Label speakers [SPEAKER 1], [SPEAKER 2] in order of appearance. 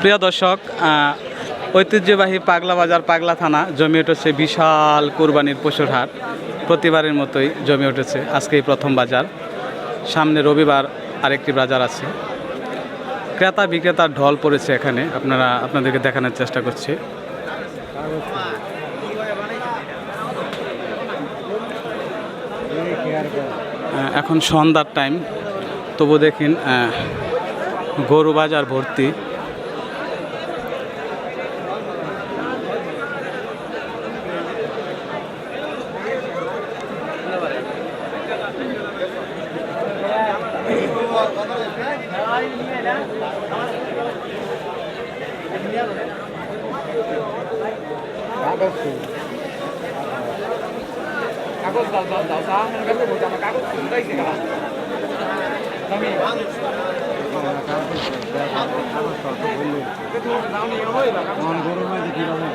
[SPEAKER 1] প্রিয় দর্শক ঐতিহ্যবাহী পাগলা বাজার পাগলা থানা, জমে উঠেছে বিশাল কোরবানির পশুর হাট। প্রতিবারের মতোই জমে উঠেছে আজকেই প্রথম বাজার। সামনে রবিবার আরেকটি বাজার আছে। ক্রেতা বিক্রেতার ঢল পড়েছে এখানে। আপনারা, আপনাদেরকে দেখানোর চেষ্টা করছি। এখন সন্ধ্যার টাইম তবু দেখেন গরু বাজার ভর্তি।
[SPEAKER 2] কাগজ দাও দাও দাও দাও মনে করবে বলতে আমার কাগজ খুলতেইছে গা কাগজ দাও কাগজ